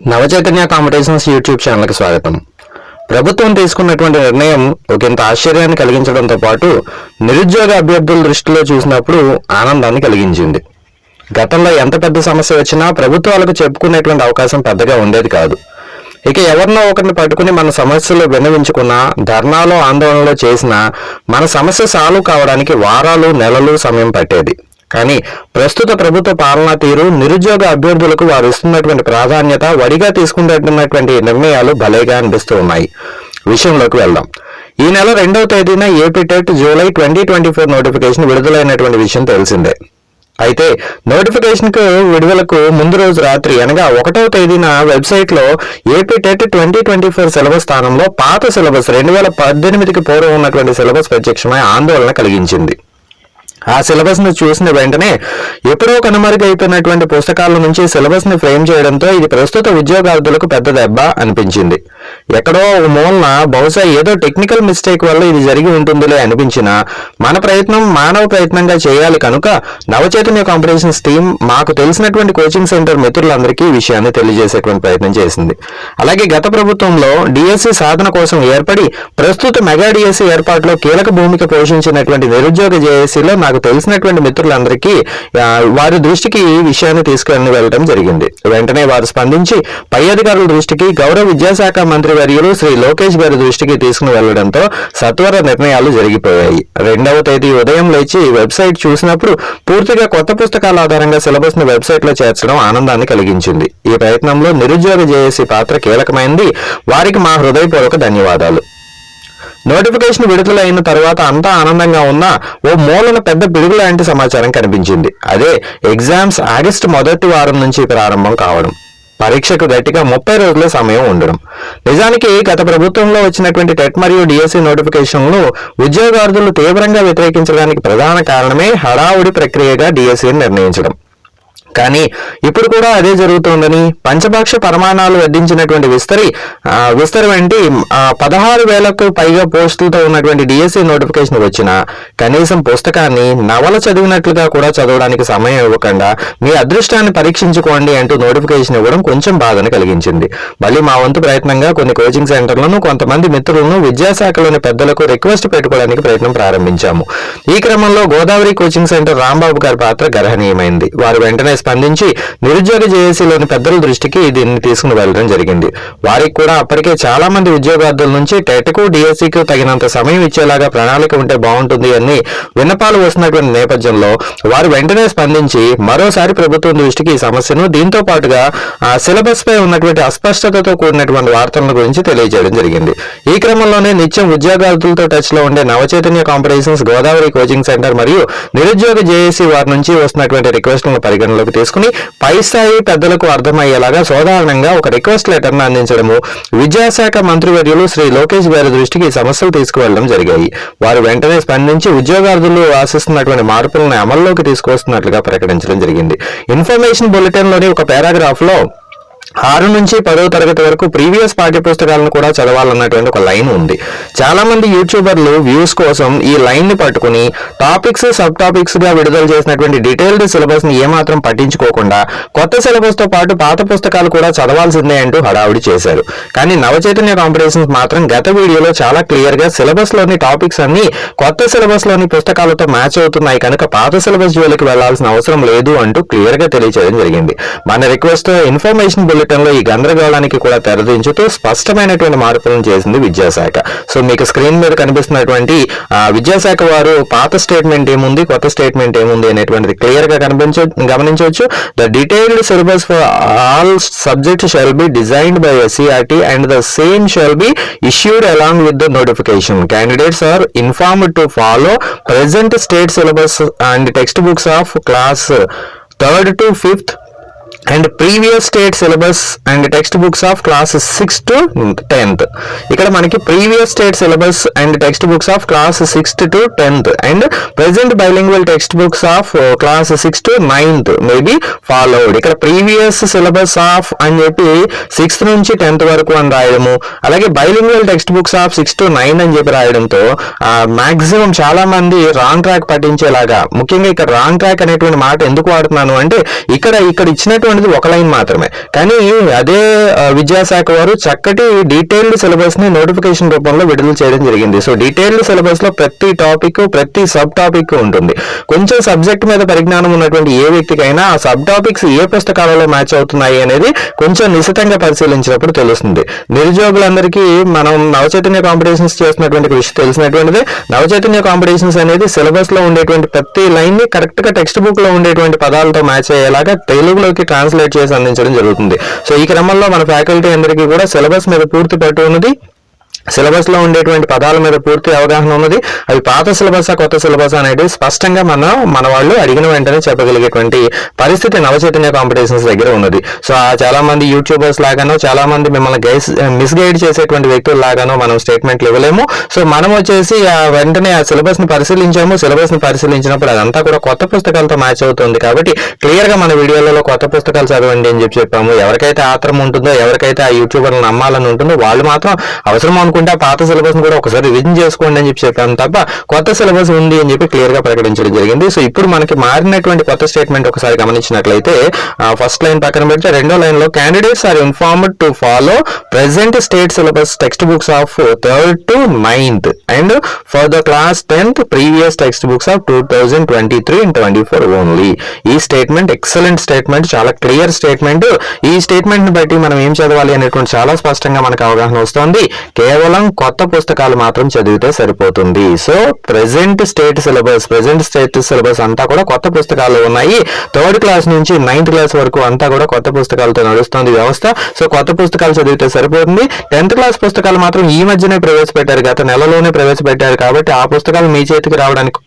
Navachaitanya competitions YouTube ఛానల్కి స్వాగతం. ప్రభుత్వం తీసుకున్నటువంటి నిర్ణయం ఒకంత ఆశ్చర్యాన్ని కలిగించడంతో పాటు నిరుద్యోగ అభ్యర్థుల దృష్టిలో చూసినప్పుడు ఆనందాన్ని కలిగించింది. గతంలో ఎంత పెద్ద సమస్య వచ్చినా ప్రభుత్వాలకు చెప్పుకునేటువంటి అవకాశం పెద్దగా ఉండేది కాదు. ఇక ఎవరినో ఒకరిని పట్టుకుని మన సమస్యలు విన్నవించుకున్నా ధర్నాలో ఆందోళనలో చేసినా మన సమస్య సాల్వ్ కావడానికి వారాలు నెలలు సమయం పట్టేది. కానీ ప్రస్తుత ప్రభుత్వ పాలనా తీరు నిరుద్యోగ అభ్యర్థులకు వారు ఇస్తున్నటువంటి ప్రాధాన్యత వడిగా తీసుకుంటున్నటువంటి నిర్ణయాలు భలేగా అనిపిస్తూ ఉన్నాయి. విషయంలోకి వెళ్దాం. ఈ నెల రెండవ తేదీన AP TET July twenty twenty four notification విడుదలైనటువంటి విషయం తెలిసిందే. అయితే నోటిఫికేషన్కు విడుదలకు ముందు రోజు రాత్రి అనగా ఒకటవ తేదీన వెబ్సైట్లో AP TET twenty twenty four syllabus స్థానంలో పాత సిలబస్ రెండు వేల పద్దెనిమిదికి పూర్వం ఉన్నటువంటి సిలబస్ ప్రత్యక్షమై ఆందోళన కలిగించింది. ఆ సిలబస్ను చూసిన వెంటనే ఎప్పుడో కనుమరుగైపోయినటువంటి పుస్తకాల నుంచి సిలబస్ని ఫ్రేమ్ చేయడంతో ఇది ప్రస్తుత ఉద్యోగార్థులకు పెద్ద దెబ్బ అనిపించింది. ఎక్కడో మూలన బహుశా ఏదో టెక్నికల్ మిస్టేక్ వల్ల ఇది జరిగి ఉంటుందిలే అనిపించినా మన ప్రయత్నం మానవ ప్రయత్నంగా చేయాలి కనుక నవచైతన్య కాంపిటీషన్స్ టీం మాకు తెలిసినటువంటి కోచింగ్ సెంటర్ మిత్రులందరికీ ఈ విషయాన్ని తెలియజేసేటువంటి ప్రయత్నం చేసింది. అలాగే గత ప్రభుత్వంలో డిఎస్సి సాధన కోసం ఏర్పడి ప్రస్తుత మెగా డిఎస్సి ఏర్పాటులో కీలక భూమిక పోషించినటువంటి నిరుద్యోగ జేఏసీలో నాకు తెలిసినటువంటి మిత్రులందరికీ వారి దృష్టికి ఈ విషయాన్ని తీసుకుని వెళ్ళడం జరిగింది. వెంటనే వారు స్పందించి పై అధికారుల దృష్టికి గౌరవ విద్యాశాఖ మంత్రి వర్యులు శ్రీ లోకేష్ గారి దృష్టికి తీసుకుని వెళ్ళడంతో సత్వర నిర్ణయాలు జరిగిపోయాయి. రెండవ తేదీ ఉదయం లేచి వెబ్సైట్ చూసినప్పుడు పూర్తిగా కొత్త పుస్తకాల ఆధారంగా సిలబస్ను వెబ్సైట్లో చేర్చడం ఆనందాన్ని కలిగించింది. ఈ ప్రయత్నంలో నిరుద్యోగ జేఏసీ పాత్ర కీలకమైంది. వారికి మా హృదయపూర్వక ధన్యవాదాలు. నోటిఫికేషన్ విడుదలైన తర్వాత అంతా ఆనందంగా ఉన్నా ఓ మూలన పెద్ద పిడుగు లాంటి సమాచారం కనిపించింది. అదే ఎగ్జామ్స్ ఆగస్టు మొదటి వారం నుంచి ప్రారంభం కావడం. పరీక్షకు గట్టిగా ముప్పై రోజుల సమయం ఉండడం. నిజానికి గత ప్రభుత్వంలో వచ్చినటువంటి టెట్ మరియు డిఎస్సి నోటిఫికేషన్లు ఉద్యోగార్థులు తీవ్రంగా వ్యతిరేకించడానికి ప్రధాన కారణమే హడావుడి ప్రక్రియగా డిఎస్సిని నిర్ణయించడం. కానీ ఇప్పుడు కూడా అదే జరుగుతోందని పంచభాక్ష ప్రమాణాలు వడ్డించినటువంటి విస్తరి విస్తరి వంటి పదహారు వేలకు పైగా పోస్టులతో ఉన్నటువంటి డిఎస్సి నోటిఫికేషన్ వచ్చిన కనీసం పుస్తకాన్ని నవల చదివినట్లుగా కూడా చదవడానికి సమయం ఇవ్వకుండా మీ అదృష్టాన్ని పరీక్షించుకోండి అంటూ నోటిఫికేషన్ ఇవ్వడం కొంచెం బాధను కలిగించింది. మళ్ళీ మా వంతు ప్రయత్నంగా కొన్ని కోచింగ్ సెంటర్లను కొంతమంది మిత్రులను విద్యాశాఖలోని పెద్దలకు రిక్వెస్ట్ పెట్టుకోవడానికి ప్రయత్నం ప్రారంభించాము. ఈ క్రమంలో గోదావరి కోచింగ్ సెంటర్ రాంబాబు గారి పాత్ర గర్హనీయమైంది. వారు వెంటనే స్పందించి నిరుద్యోగ జేఏసీలోని పెద్దల దృష్టికి దీన్ని తీసుకుని వెళ్ళడం జరిగింది. వారికి కూడా అప్పటికే చాలా మంది ఉద్యోగార్థుల నుంచి టెట్కు డిఎస్సికు తగినంత సమయం ఇచ్చేలాగా ప్రణాళిక ఉంటే బాగుంటుంది అని విన్నపాలు వస్తున్నటువంటి నేపథ్యంలో వారు వెంటనే స్పందించి మరోసారి ప్రభుత్వం దృష్టికి ఈ సమస్యను దీంతో పాటుగా ఆ సిలబస్ పై ఉన్నటువంటి అస్పష్టతతో కూడినటువంటి వార్తల గురించి తెలియజేయడం జరిగింది. ఈ క్రమంలోనే నిత్యం ఉద్యోగార్థులతో టచ్లో ఉండే Navachaitanya competitions Godavari coaching center మరియు నిరుద్యోగ జేఏసీ వారి నుంచి వస్తున్నటువంటి రిక్వెస్ట్లను పరిగణలోకి తీసుకుని పై స్థాయి పెద్దలకు అర్థమయ్యేలాగా సాధారణంగా ఒక రిక్వెస్ట్ లెటర్ను అందించడము. విద్యాశాఖ మంత్రివర్యులు శ్రీ లోకేష్ గారి దృష్టికి ఈ సమస్యలు తీసుకువెళ్ళడం జరిగాయి. వారు వెంటనే స్పందించి ఉద్యోగార్థులు ఆశిస్తున్నటువంటి మార్పులను అమల్లోకి తీసుకొస్తున్నట్లుగా ప్రకటించడం జరిగింది. ఇన్ఫర్మేషన్ బులెటిన్లోని ఒక పారాగ్రాఫ్లో ఆరు నుంచి పదవ తరగతి వరకు ప్రీవియస్ పాఠ్య పుస్తకాలను కూడా చదవాలన్నటువంటి ఒక లైన్ ఉంది. చాలా మంది యూట్యూబర్లు వ్యూస్ కోసం ఈ లైన్ని పట్టుకుని టాపిక్స్ సబ్ టాపిక్స్గా విడుదల చేసినటువంటి డీటెయిల్డ్ సిలబస్ని ఏమాత్రం పట్టించుకోకుండా కొత్త సిలబస్తో పాటు పాత పుస్తకాలు కూడా చదవాల్సిందే అంటూ హడావుడి చేశారు. కానీ నవచైతన్య కాంపిటీషన్స్ మాత్రం గత వీడియోలో చాలా క్లియర్గా సిలబస్లోని టాపిక్స్ అన్ని కొత్త సిలబస్లోని పుస్తకాలతో మ్యాచ్ అవుతున్నాయి. కనుక పాత సిలబస్ జోలికి వెళ్ళాల్సిన అవసరం లేదు అంటూ క్లియర్గా తెలియచేయడం జరిగింది. మన రిక్వెస్ట్ ఇన్ఫర్మేషన్ ఇన్ఫర్మేషన్ బులెటిన్ ఈ గందరగోళానికి కూడా తెరదించుతూ స్పష్టమైనటువంటి మార్పులను చేసింది విద్యాశాఖ. సో మీకు స్క్రీన్ మీద కనిపిస్తున్నటువంటి విద్యాశాఖ వారు పాత స్టేట్మెంట్ ఏముంది కొత్త స్టేట్మెంట్ ఏముంది అనేటువంటిది క్లియర్గా కనిపించ గమనించవచ్చు. The detailed syllabus for all subject shall be designed by SCRT and the same shall be issued along with the notification. Candidates are informed to follow follow present state syllabus and textbooks of class 3rd to 5th and previous state syllabus and text books of class six to tenth ఇక్కడ మనకి previous state syllabus and text books of class sixth to tenth and present bilingual text books of class six to ninth maybe followed ఇక్కడ previous syllabus of అని చెప్పి sixth నుంచి tenth వరకు అని రాయడము అలాగే bilingual text books of six to nine అని చెప్పి రాయడంతో మాక్సిమం చాలా మంది రాంగ్ ట్రాక్ పట్టించేలాగా ముఖ్యంగా ఇక్కడ రాంగ్ ట్రాక్ అనేటువంటి మాట ఎందుకు వాడుతున్నాను అంటే ఇక్కడ ఇక్కడ ఇచ్చినటువంటి ఇచ్చినటువంటిది ఒక లైన్ మాత్రమే. కానీ అదే విద్యాశాఖ వారు చక్కటి డీటెయిల్డ్ సిలబస్ని నోటిఫికేషన్ రూపంలో విడుదల చేయడం జరిగింది. సో డీటెయిల్డ్ సిలబస్లో ప్రతి టాపిక్ ప్రతి సబ్ టాపిక్ ఉంటుంది. కొంచెం సబ్జెక్ట్ మీద పరిజ్ఞానం ఉన్నటువంటి ఏ వ్యక్తికైనా ఆ సబ్ టాపిక్స్ ఏ పుస్తకాలలో మ్యాచ్ అవుతున్నాయి అనేది కొంచెం నిశితంగా పరిశీలించినప్పుడు తెలుస్తుంది. నిరుద్యోగులందరికీ మనం నవచైతన్య కాంపిటీషన్స్ చేస్తున్నటువంటి విషయం తెలిసినటువంటిది. నవచైతన్య కాంపిటీషన్స్ అనేది సిలబస్లో ఉండేటువంటి ప్రతి లైన్ని కరెక్ట్గా టెక్స్ట్ బుక్లో ఉండేటువంటి పదాలతో మ్యాచ్ అయ్యేలాగా తెలుగులోకి ట్రాన్స్లేట్ చేసి అందించడం జరుగుతుంది. సో ఈ క్రమంలో మన ఫ్యాకల్టీ అందరికీ కూడా సిలబస్ మీద పూర్తి పట్టు ఉన్నది. సిలబస్లో ఉండేటువంటి పదాల మీద పూర్తి అవగాహన ఉన్నది. అవి పాత సిలబస్ కొత్త సిలబస్ అనేది స్పష్టంగా మన మన వాళ్ళు అడిగిన వెంటనే చెప్పగలిగేటువంటి పరిస్థితి నవచైతన్య కాంపిటీషన్స్ దగ్గర ఉన్నది. సో ఆ చాలా మంది యూట్యూబర్స్ లాగానో చాలా మంది మిమ్మల్ని గైస్ మిస్గైడ్ చేసేటువంటి వ్యక్తుల లాగానో మనం స్టేట్మెంట్లు ఇవ్వలేము. సో మనం వచ్చేసి ఆ వెంటనే ఆ సిలబస్ని పరిశీలించాము. సిలబస్ని పరిశీలించినప్పుడు అదంతా కూడా కొత్త పుస్తకాలతో మ్యాచ్ అవుతుంది కాబట్టి క్లియర్గా మన వీడియోలలో కొత్త పుస్తకాలు చదవండి అని చెప్పి చెప్పాము. ఎవరికైతే ఆత్రం ఉంటుందో ఎవరికైతే ఆ యూట్యూబర్లను నమ్మాలని ఉంటుందో వాళ్ళు మాత్రం అవసరం అనుకుంటే ఆ పాత సిలబస్ కూడా ఒకసారి రివిజన్ చేసుకోండి అని చెప్పి చెప్పాను తప్ప కొత్త సిలబస్ ఉంది అని చెప్పి క్లియర్గా ప్రకటించడం జరిగింది. సో ఇప్పుడు మనకి మారినటువంటి కొత్త స్టేట్మెంట్ ఒకసారి గమనించినట్లయితే ఫస్ట్ లైన్ పక్కన పెడితే రెండో లైన్లో candidates are informed to follow present state syllabus text books of third to ninth and for the class tenth previous text books of two thousand twenty three and twenty four only ఈ statement excellent statement చాలా clear statement ఈ స్టేట్మెంట్ని బట్టి మనం ఏం చదవాలి అనేటువంటి చాలా స్పష్టంగా మనకు అవగాహన వస్తుంది. కేవలం కొత్త పుస్తకాలు మాత్రం చదివితే సరిపోతుంది. So present state syllabus present state syllabus అంతా కూడా కొత్త పుస్తకాలు ఉన్నాయి. థర్డ్ క్లాస్ నుంచి నైన్త్ క్లాస్ వరకు అంతా కూడా కొత్త పుస్తకాలతో నడుస్తుంది వ్యవస్థ. సో కొత్త పుస్తకాలు చదివితే సరిపోతుంది. టెన్త్ క్లాస్ పుస్తకాలు మాత్రం ఈ మధ్యనే ప్రవేశపెట్టారు. గత నెలలోనే ప్రవేశపెట్టారు కాబట్టి ఆ పుస్తకాలు మీ చేతికి రావడానికి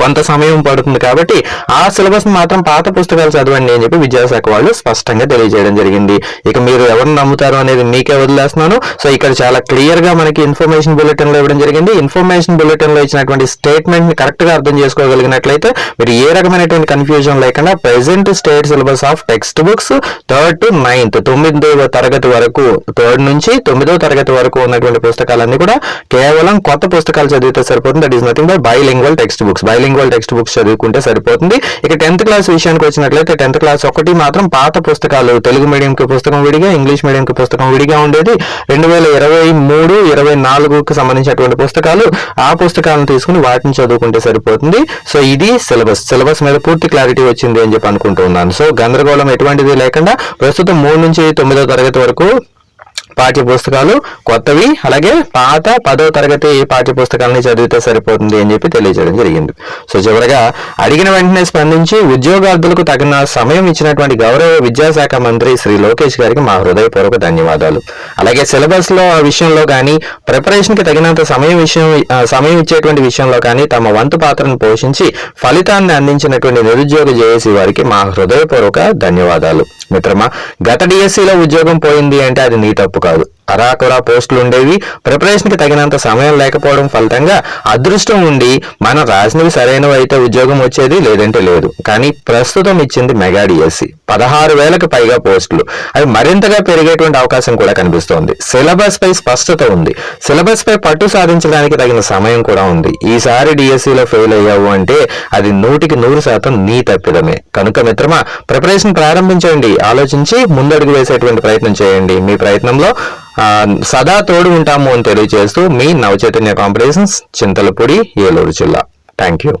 కొంత సమయం పడుతుంది కాబట్టి ఆ సిలబస్ మాత్రం పాత పుస్తకాలు చదవండి అని చెప్పి విద్యాశాఖ వాళ్ళు స్పష్టంగా తెలియజేయడం జరిగింది. ఇక మీరు ఎవరు నమ్ముతారు అనేది మీకే వదిలేస్తున్నాను. సో ఇక్కడ చాలా క్లియర్గా మనకి ఇన్ఫర్మేషన్ బులెటిన్లో ఇవ్వడం జరిగింది. ఇన్ఫర్మేషన్ బులెటిన్లో ఇచ్చినటువంటి స్టేట్మెంట్ని కరెక్ట్గా అర్థం చేసుకోగలిగినట్లయితే మీరు ఏ రకమైనటువంటి కన్ఫ్యూజన్ లేకుండా present state syllabus of text books third to ninth తొమ్మిదవ తరగతి వరకు థర్డ్ నుంచి తొమ్మిదవ తరగతి వరకు ఉన్నటువంటి పుస్తకాలన్నీ కూడా కేవలం కొత్త పుస్తకాలు చదివితే సరిపోతుంది. That is nothing by bilingual text books bilingual text books చదువుకుంటే సరిపోతుంది. ఇక టెన్త్ క్లాస్ విషయానికి వచ్చినట్లయితే టెన్త్ క్లాస్ ఒకటి మాత్రం పాత పుస్తకాలు తెలుగు మీడియంకి పుస్తకం విడిగా ఇంగ్లీష్ మీడియంకి పుస్తకం విడిగా ఉండేది. రెండు వేల ఇరవై మూడు ఇరవై నాలుగుకి సంబంధించినటువంటి పుస్తకాలు ఆ పుస్తకాలను తీసుకుని వాటిని చదువుకుంటే సరిపోతుంది. సో ఇది సిలబస్. సిలబస్ మీద పూర్తి క్లారిటీ వచ్చింది అని చెప్పి అనుకుంటున్నాను. సో గందరగోళం ఎటువంటిది లేకుండా ప్రస్తుతం మూడు నుంచి తొమ్మిదో తరగతి వరకు పాఠ్య పుస్తకాలు కొత్తవి అలాగే పాత పదో తరగతి పాఠ్య పుస్తకాలని చదివితే సరిపోతుంది అని చెప్పి తెలియజేయడం జరిగింది. సో చివరగా అడిగిన వెంటనే స్పందించి ఉద్యోగార్థులకు తగిన సమయం ఇచ్చినటువంటి గౌరవ విద్యాశాఖ మంత్రి శ్రీ లోకేష్ గారికి మా హృదయపూర్వక ధన్యవాదాలు. అలాగే సిలబస్లో ఆ విషయంలో కానీ ప్రిపరేషన్కి తగినంత సమయం విషయం సమయం ఇచ్చేటువంటి విషయంలో కానీ తమ వంతు పాత్రను పోషించి ఫలితాన్ని అందించినటువంటి నిరుద్యోగ జేఏసీ వారికి మా హృదయపూర్వక ధన్యవాదాలు. మిత్రమా గత డిఎస్సిలో ఉద్యోగం పోయింది అంటే అది నీ తప్పు కాదు అరాకొరా పోస్టులు ఉండేవి. ప్రిపరేషన్కి తగినంత సమయం లేకపోవడం ఫలితంగా అదృష్టం ఉండి మనం రాసినవి సరైనవి అయితే ఉద్యోగం వచ్చేది లేదంటే లేదు. కానీ ప్రస్తుతం ఇచ్చింది మెగా డిఎస్సి. పదహారు వేలకు పైగా పోస్టులు. అవి మరింతగా పెరిగేటువంటి అవకాశం కూడా కనిపిస్తోంది. సిలబస్ పై స్పష్టత ఉంది. సిలబస్ పై పట్టు సాధించడానికి తగిన సమయం కూడా ఉంది. ఈసారి డిఎస్సిలో ఫెయిల్ అయ్యావు అంటే అది నూటికి నూరు శాతం నీ తప్పిదమే. కనుక మిత్రమా ప్రిపరేషన్ ప్రారంభించండి. ఆలోచించి ముందడుగు వేసేటువంటి ప్రయత్నం చేయండి. మీ ప్రయత్నంలో సదా తోడు ఉంటాము అని తెలియజేస్తూ మీ నవచైతన్య కాంపిటీషన్స్ చింతలపూడి ఏలూరు జిల్లా. Thank you